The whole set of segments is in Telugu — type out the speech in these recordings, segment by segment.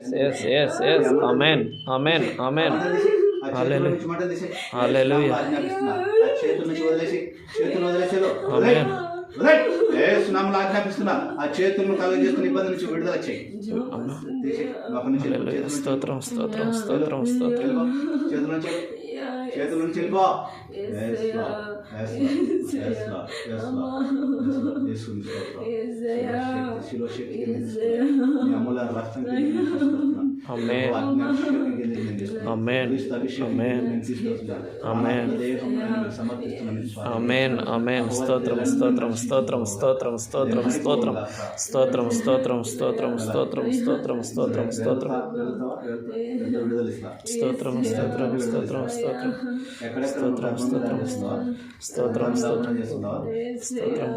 yes yes yes amen amen amen hallelujah hallelujah amen ఏసునామలు ఆజ్ఞాపిస్తున్నా ఆ చేతులను కలగ చేస్తున్న ఇబ్బంది నుంచి విడుదల చేయి స్తోత్రం స్తోత్రం స్తోత్రం స్తోత్రం చేతుల నుంచి చేతుల నుంచి వెళ్ళిపో అమూల రక్తం అమ్మే అమ్మే అమ్మే అమ్మే అమేన్ అమేన్ స్తోత్రం స్తోత్రం స్తోత్రం స్తోత్రం స్తోత్రం స్తోత్రం స్తోత్రం స్తోత్రం స్తోత్రం స్తోత్రం స్తోత్రం స్తోత్రం స్తోత్రం. స్తోత్రం స్తోత్రం స్తోత్రం స్తోత్రం స్తోత్రం స్తోత్రం? స్తోత్రం స్తోత్రం? స్తోత్రం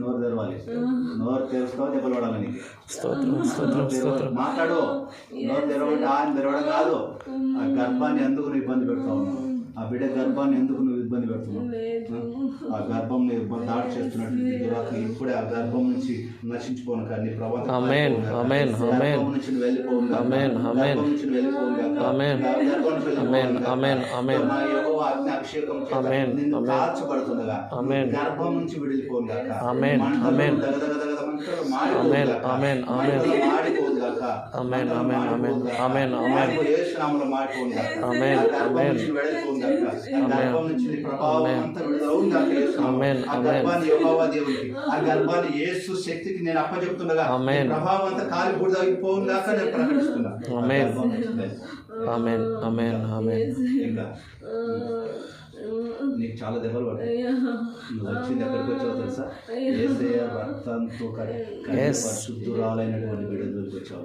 నోరు తెరవాలి నోరు తెరుస్తావా దెబ్బలు పడాలి నీకు స్తోత్రం స్తోత్రం స్తోత్రం మాట్లాడు నోరు తెరవడం కాదు ఆ గర్భాన్ని ఎందుకు నువ్వు ఇబ్బంది పెడతావు? ఆ బిడ్డ గర్భాన్ని ఎందుకు నువ్వు ఇబ్బంది పెడుతున్నావు ఆ గర్భం దాడి చేస్తున్నట్టు ఇప్పుడే ఆ గర్భం నుంచి నశించుకోను కానీ గర్భం ప్రభావం అంతా ఆ గర్భాన్ని యహోవా దేవునికి ఆ గర్భాన్ని యేసు శక్తికి నేను అప్పచెప్తుండగా నీకు చాలా దెబ్బలు పడ్డాయి నువ్వు వచ్చింది ఎక్కడికి వచ్చావు తెలుసా ఏసయ రక్తంతో పరిశుద్ధురాలైనటువంటి బిడ్డ వచ్చావు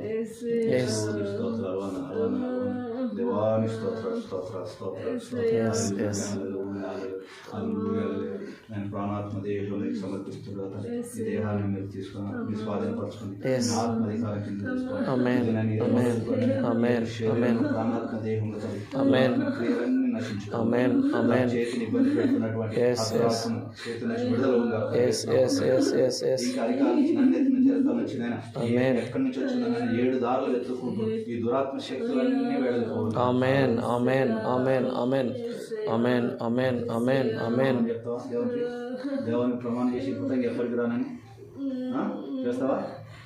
దేవాని స్తోత్ర స్తోత్ర స్తోత్ర స్తోత్ర దేవుడికి సమర్పిస్తుడో ఈ దేహాన్ని మీరు తీసుకుని మీ ఆత్మ అధికారం తీసుకోండి. Amen. ఇది నన్ను ఇది Amen. మోసుకొని, Amen. శరీరం, Amen. ప్రాణాత్మ దేహంలో తల్లి. Amen. క్రియలన్నీ నశించుకోండి. Amen. Amen. చేతిని ఇబ్బంది పెడుతున్నటువంటి Yes, ఆ దురాత్మను చేతి నుంచి విడుదల ఉందా? Yes yes yes yes yes ఇంకా అధికారం నుంచి నన్ను ఎత్తి నుంచి ఎత్తాను వచ్చినాయన. Amen. ఎక్కడి నుంచి వచ్చిందని ఏడు దారులు వెతుక్కుంటూ ఈ దురాత్మ శక్తులన్నీ వెళ్ళిపోవాలి amen amen amen amen amen amen amen amen చెప్తావా దేవునికి దేవునికి ప్రమాణం చేసి కృతజ్ఞత ఎప్పటికి రానని ఆ? చేస్తావా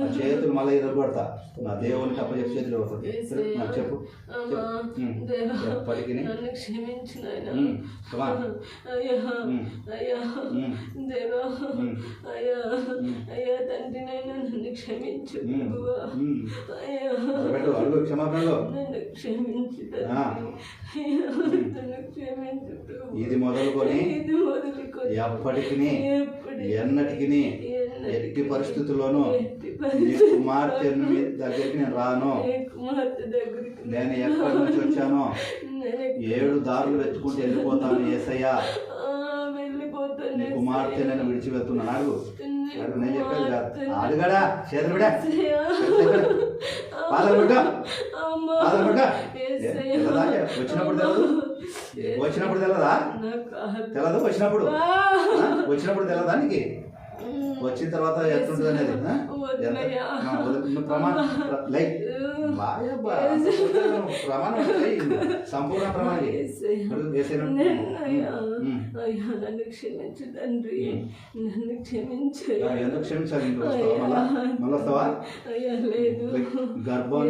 నా చేతులు మళ్ళీ ఎదురుపడతా. నా దేవునికి అప్పచెప్పి చేతులు పడుతుంది చెప్పు. పలికి అయ్యా క్షమించు అడుగు క్షమాపణలో. ఇది మొదలుకొని ఎప్పటికి ఎన్నటికి ఎట్టి పరిస్థితుల్లోనూ నీ పరిస్థితుల్లోనూ కుమార్తె మీ దగ్గరికి నేను రాను. నేను ఎక్కడి నుంచి వచ్చానో? ఏడు దారులు వెతుకుంటూ వెళ్ళిపోతాను ఏసయ్యా. నీ కుమార్తె నేను విడిచి వెళ్తున్నాను అడుగు అడుగు నేను చెప్పేది కాదు. అడుగడా చేతులు బిడా. పాదలు బిడ్డ. పాదలు బిడ్డ వచ్చినప్పుడు తెలదు? వచ్చినప్పుడు తెలదా? తెలదు వచ్చినప్పుడు? వచ్చినప్పుడు తెలదా నీకు? వచ్చిన తర్వాత ఎట్లుంటుంది అనేది ప్రమాణం లైక్ ప్రమాణం సంపూర్ణ ప్రమాణం. క్షమించు తండ్రి. క్షమించు. ఎందుకు క్షమించాలి? మళ్ళీ? అయ్యా. లేదు. గర్భం